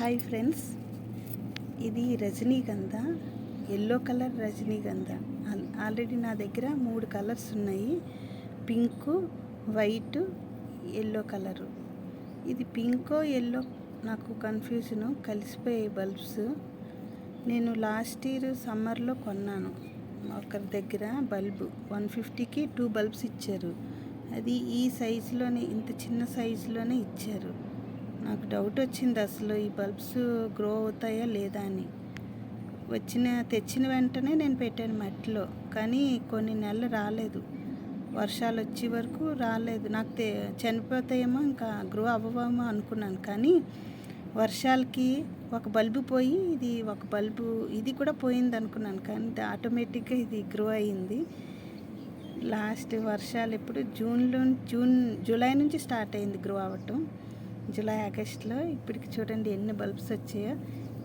Hi friends. ఇది Rajnigandha yellow colour Rajnigandha. Already నా దగ్గర మూడు కలర్స్ ఉన్నాయి. Pink white yellow colour. ఇది పింకో ఎల్లో నాకు కన్ఫ్యూజను కలిసిపోయే బల్బ్స్. నేను లాస్ట్ ఇయర్ సమ్మర్లో కొన్నాను. ఒకరి దగ్గర బల్బు వన్ ఫిఫ్టీకి టూ బల్బ్స్ ఇచ్చారు. అది ఈ సైజులోనే ఇంత చిన్న సైజులోనే ఇచ్చారు. నాకు డౌట్ వచ్చింది అసలు ఈ బల్బ్స్ గ్రో అవుతాయా లేదా అని. వచ్చిన తెచ్చిన వెంటనే నేను పెట్టాను మట్టిలో కానీ కొన్ని నెలలు రాలేదు. వర్షాలు వచ్చే వరకు రాలేదు. నాకు తె చనిపోతాయేమో ఇంకా గ్రో అవ్వమో అనుకున్నాను కానీ వర్షాలకి ఒక బల్బు పోయి ఇది ఒక బల్బు ఇది కూడా పోయింది అనుకున్నాను కానీ ఆటోమేటిక్గా ఇది గ్రో అయింది. లాస్ట్ వర్షాలు ఎప్పుడు? జూన్లో జూన్ జూలై నుంచి స్టార్ట్ అయింది గ్రో అవ్వటం. జూలై ఆగస్ట్లో ఇప్పటికి చూడండి ఎన్ని బల్బ్స్ వచ్చాయో.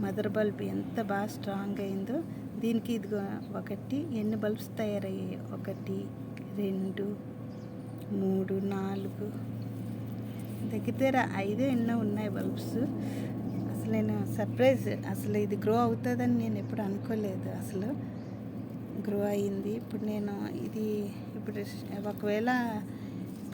మదర్ బల్బ్ ఎంత బాగా స్ట్రాంగ్ అయిందో. దీనికి ఇదిగో ఒకటి ఎన్ని బల్బ్స్ తయారయ్యాయి? ఒకటి రెండు మూడు నాలుగు. దగ్గర దగ్గర ఐదు ఎన్నో ఉన్నాయి బల్బ్స్. అసలు నేను సర్ప్రైజ్ అసలు ఇది గ్రో అవుతుందని నేను ఎప్పుడు అనుకోలేదు. అసలు గ్రో అయింది ఇప్పుడు నేను ఇది ఇప్పుడు ఒకవేళ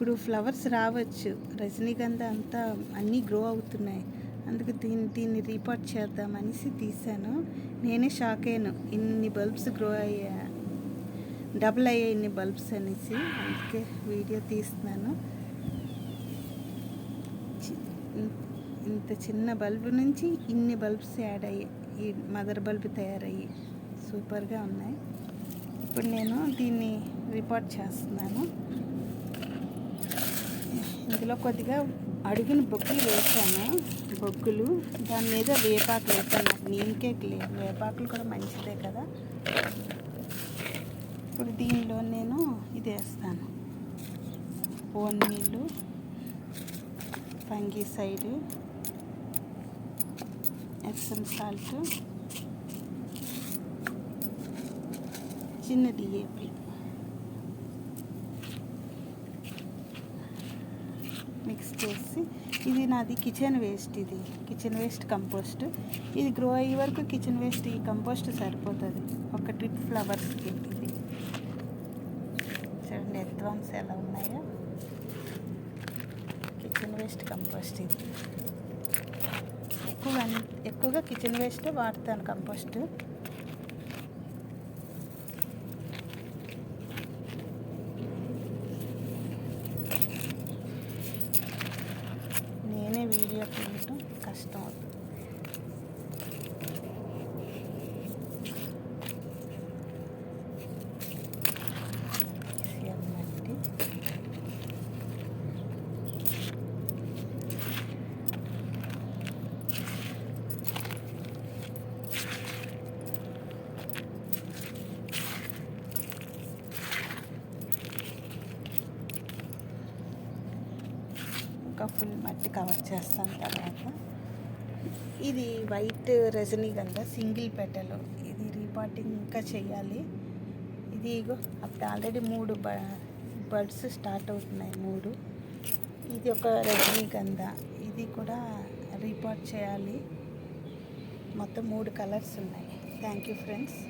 ఇప్పుడు ఫ్లవర్స్ రావచ్చు. రజనీగంధ అంతా అన్నీ గ్రో అవుతున్నాయి. అందుకు దీన్ని దీన్ని రిపోర్ట్ చేద్దామనేసి తీశాను. నేనే షాక్ అయ్యాను. ఇన్ని బల్బ్స్ గ్రో అయ్యా డబుల్ అయ్యాయి ఇన్ని బల్బ్స్ అనేసి. అందుకే వీడియో తీస్తున్నాను. చి- ఇన్- ఇంత చిన్న బల్బు నుంచి ఇన్ని బల్బ్స్ యాడ్ అయ్యాయి ఈ మదర్ బల్బ్ తయారయ్యి. సూపర్గా ఉన్నాయి. ఇప్పుడు నేను దీన్ని రిపోర్ట్ చేస్తున్నాను. ఇందులో కొద్దిగా అడుగున బొగ్గులు వేసాను. బొగ్గులు దాని మీద వేపాకు వేసాను. నాకు నీమ్ కేక్ లేదు వేపాకులు కూడా మంచిదే కదా. ఇప్పుడు దీనిలో నేను ఇది వేస్తాను. ఓన్ నీళ్ళు ఫంగిసైడ్ ఎప్సమ్ సాల్ట్ చిన్న డిఏపి మిక్స్ చేసి ఇది నాది కిచెన్ వేస్ట్ ఇది. కిచెన్ వేస్ట్ కంపోస్ట్ ఇది గ్రో అయ్యే వరకు కిచెన్ వేస్ట్ ఈ కంపోస్ట్ సరిపోతుంది. ఒక ట్రిప్ ఫ్లవర్స్కి ఇది. చూడండి అడ్వాన్స్ ఎలా ఉన్నాయో. కిచెన్ వేస్ట్ కంపోస్ట్ ఇది. ఎక్కువగా ఎక్కువగా కిచెన్ వేస్ట్ వాడతాను కంపోస్ట్ నేనే వీడియో తీయటం కష్టం అవుతుంది సేమ్ మట్టి ఇంకా ఫుల్ మట్టి కవర్ చేస్తాను తర్వాత. ఇది వైట్ రజనీగంధ సింగిల్ పెటలు ఇది రీపాటింగ్ ఇంకా చేయాలి. ఇది ఇగో అప్పుడు ఆల్రెడీ మూడు బ బర్డ్స్ స్టార్ట్ అవుతున్నాయి మూడు. ఇది ఒక రజనీగంధ ఇది కూడా రీపాట్ చేయాలి. మొత్తం మూడు కలర్స్ ఉన్నాయి. Thank you friends.